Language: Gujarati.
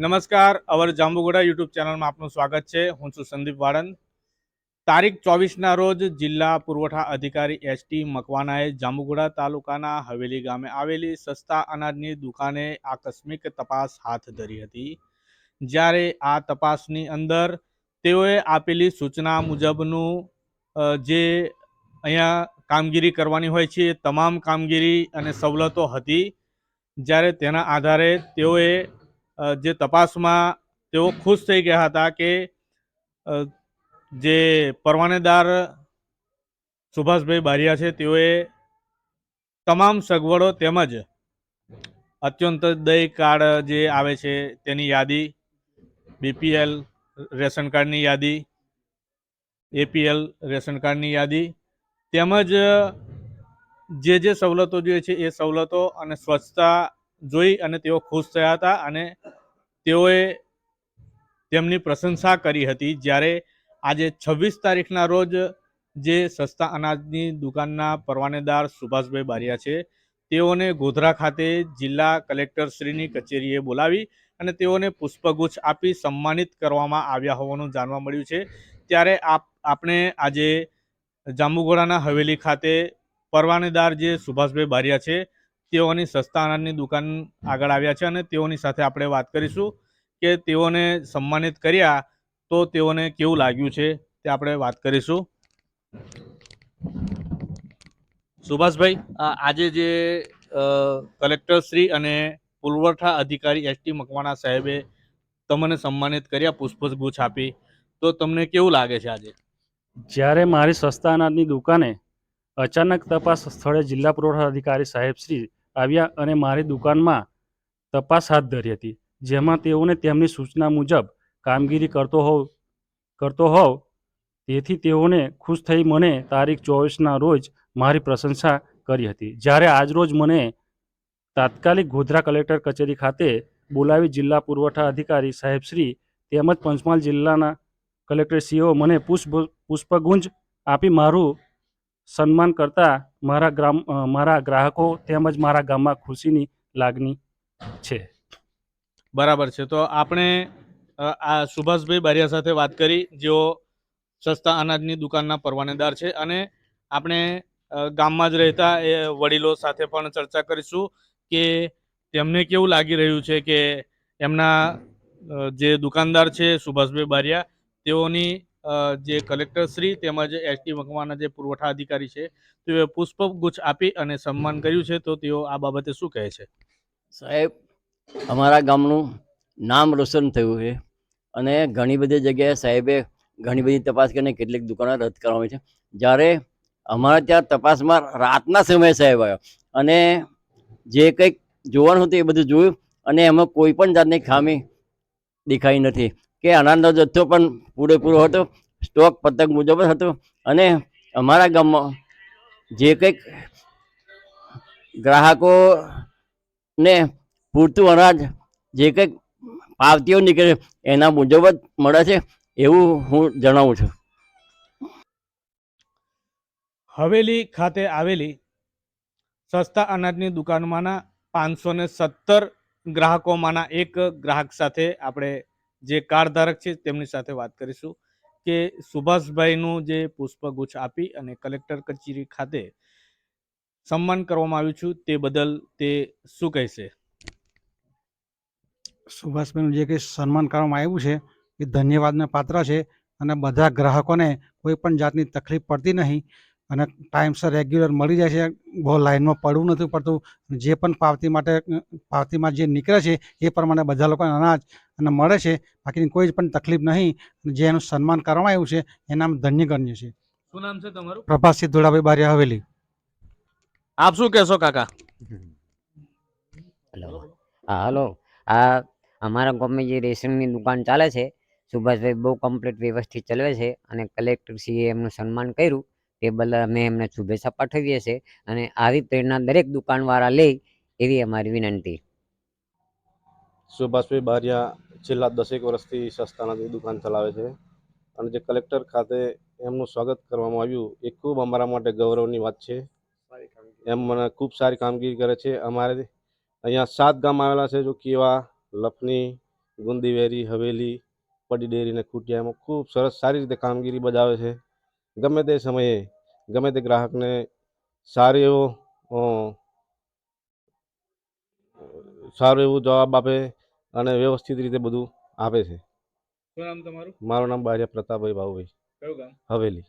નમસ્કાર, અવર જાંબુગોડા યુટ્યુબ ચેનલમાં આપનું સ્વાગત છે. હું છું સંદીપ વાળંદ. તારીખ ચોવીસના રોજ જિલ્લા પુરવઠા અધિકારી એસટી મકવાનાએ જાંબુગોડા તાલુકાના હવેલી ગામે આવેલી સસ્તા અનાજની દુકાને આકસ્મિક તપાસ હાથ ધરી હતી. જ્યારે આ તપાસની અંદર તેઓએ આપેલી સૂચના મુજબનું જે અહીંયા કામગીરી કરવાની હોય છે તમામ કામગીરી અને સવલતો હતી. જ્યારે તેના આધારે તેઓએ જે તપાસમાં તેઓ ખુશ થઈ ગયા હતા કે જે પરવાનેદાર સુભાષભાઈ બારિયા છે, તેઓએ તમામ સગવડો તેમજ અત્યંતોદય કાર્ડ જે આવે છે, તેની યાદી, બીપીએલ રેશન કાર્ડની યાદી, એપીએલ રેશન કાર્ડની યાદી, તેમજ જે જે સવલતો જોઈએ છે, એ સવલતો અને સ્વચ્છતા જોઈ અને તેઓ ખુશ થયા હતા અને તેઓએ તેમની પ્રશંસા કરી હતી. જ્યારે આજે છવ્વીસ તારીખના રોજ જે સસ્તા અનાજની દુકાનના પરવાનેદાર સુભાષભાઈ બારિયા છે, તેઓને ગોધરા ખાતે જિલ્લા કલેક્ટરશ્રીની કચેરીએ બોલાવી અને તેઓને પુષ્પગુચ્છ આપી સન્માનિત કરવામાં આવ્યા હોવાનું જાણવા મળ્યું છે. ત્યારે આપ, આપણે આજે જાંબુઘોડાના હવેલી ખાતે પરવાનેદાર જે સુભાષભાઈ બારિયા છે તેઓની સસ્તા અનાજની દુકાન આગળ આવ્યા છે અને તેઓની સાથે આપણે વાત કરીશું કે તેઓને સન્માનિત કર્યા તો તેઓને કેવું લાગ્યું છે તે આપણે વાત કરીશું. સુભાષભાઈ આજે જે કલેક્ટર શ્રી અને પુરવઠા અધિકારી એસટી મકવાણા સાહેબે તમને સન્માનિત કર્યા, પુષ્પગુચ્છ આપી. તો તમને કેવું લાગે છે આજે? જ્યારે મારી સસ્તા અનાજની દુકાને અચાનક તપાસ સ્થળે જિલ્લા પુરવઠા અધિકારી સાહેબ શ્રી આવ્યા અને મારી દુકાનમાં તપાસ હાથ ધરી હતી, જેમાં તેઓને તેમની સૂચના મુજબ કામગીરી કરતો હોવ કરતો હોવ. તેથી તેઓને ખુશ થઈ મને તારીખ ચોવીસના રોજ મારી પ્રશંસા કરી હતી. જ્યારે આજરોજ મને તાત્કાલિક ગોધરા કલેક્ટર કચેરી ખાતે બોલાવી જિલ્લા પુરવઠા અધિકારી સાહેબશ્રી તેમજ પંચમહાલ જિલ્લાના કલેક્ટરશ્રીઓ મને પુષ્પ, પુષ્પગુંજ આપી મારું સન્માન કરતા મારા ગ્રામ મારા ગ્રાહકો તેમજ મારા ગામમાં ખુશીની લાગણી છે. બરાબર છે. તો આપણે આ સુભાષભાઈ બારિયા સાથે વાત કરી. જેઓ સસ્તા અનાજની દુકાનના પરવાનેદાર છે અને આપણે ગામમાં જ રહેતા એ વડીલો સાથે પણ ચર્ચા કરીશું કે તેમને કેવું લાગી રહ્યું છે કે એમના જે દુકાનદાર છે સુભાષભાઈ બારિયા, તેઓની જે કલેક્ટર શ્રી તેમજ એસટી મકવાના જે પુરવઠા અધિકારી છે, તેઓએ પુષ્પગુચ્છ આપી અને સન્માન કર્યું છે, તો તેઓ આ બાબતે શું કહે છે? સાહેબ, અમારા ગામનું નામ રોશન થયું છે અને ઘણી બધી જગ્યાએ સાહેબે ઘણી બધી તપાસ કરીને કેટલીક દુકાનો રદ કરવામાં છે. જ્યારે અમારા ત્યાં તપાસમાં રાતના સમયે સાહેબ આવ્યો અને જે કંઈક જોવાનું હતું એ બધું જોયું અને એમાં કોઈ પણ જાતની ખામી દેખાઈ નથી. કે અનાજનો જથ્થો પણ પૂરેપૂરો હતો. સ્ટોક પતંગ મુજબ હતો. અને અમારા ગામમાં જે કંઈક ગ્રાહકો ને પૂરતું અનાજ, જે કંઈક પાવતીઓ નીકળે, એના મુજબ જ મળે છે, એવું હું જણાવું છું. હવેલી ખાતે આવેલી સસ્તા અનાજની દુકાનમાંના પાંચસો ને સત્તર ગ્રાહકોમાંના એક ગ્રાહક સાથે આપણે જે કાર્ડ ધારક છે, તેમની સાથે વાત કરીશું કે સુભાષભાઈનું જે પુષ્પગુચ્છ આપી અને કલેક્ટર કચેરી ખાતે સન્માન કરવામાં આવ્યું છું, તે બદલ તે શું કહેશે? સુભાષભાઈનું જે કંઈ સન્માન કરવામાં આવ્યું છે, એ ધન્યવાદને પાત્ર છે અને બધા ગ્રાહકોને કોઈ પણ જાતની તકલીફ પડતી નહીં. અને ટાઈમસર રેગ્યુલર મળી જાય છે. બહુ લાઈનમાં પડવું નથી પડતું. જે પણ પાવતી માટે પાવતીમાં જે નીકળે છે એ પ્રમાણે બધા લોકોને અનાજ અને મળે છે. બાકીની કોઈ જ પણ તકલીફ નહીં. જે એનું સન્માન કરવામાં આવ્યું છે એના ધન્ય ગણીએ છે. શું નામ છે તમારું? પ્રભાસિંહ ધોળાભાઈ બારિયા હવેલી. આપ શું કહેશો કાકા? હલો. હા હલો. આ અમારા ગામમાં જે રેશનની દુકાન ચાલે છે સુભાષભાઈ બહુ કમ્પ્લીટ વ્યવસ્થિત ચલાવે છે અને કલેક્ટરશ્રીએ એમનું સન્માન કર્યું. તે બદલ અમે એમને શુભેચ્છા પાઠવીએ છીએ અને આવી પ્રેરણા દરેક દુકાનવાળા લે એવી અમારી વિનંતી. સુભાષભાઈ બારિયા છેલ્લા દસેક વર્ષથી સસ્તાના દુકાન ચલાવે છે અને જે કલેક્ટર ખાતે એમનું સ્વાગત કરવામાં આવ્યું એ ખૂબ અમારા માટે ગૌરવની વાત છે. એમ મને ખૂબ સારી કામગીરી કરે છે. અમારે અહીંયા સાત ગામ આવેલા છે જો કેવા, લખની, ગુંદીવેરી, હવેલી, પડી ડેરી અને ખૂટિયા એમાં ખૂબ સરસ સારી રીતે કામગીરી બજાવે છે. ગમે તે સમયે ગમે તે ગ્રાહકને સારી એવો સારું એવો જવાબ આપે અને વ્યવસ્થિત રીતે બધું આપે છે. શું નામ તમારું? મારું નામ બાજા પ્રતાપભાઈ બાબુભાઈ હવેલી.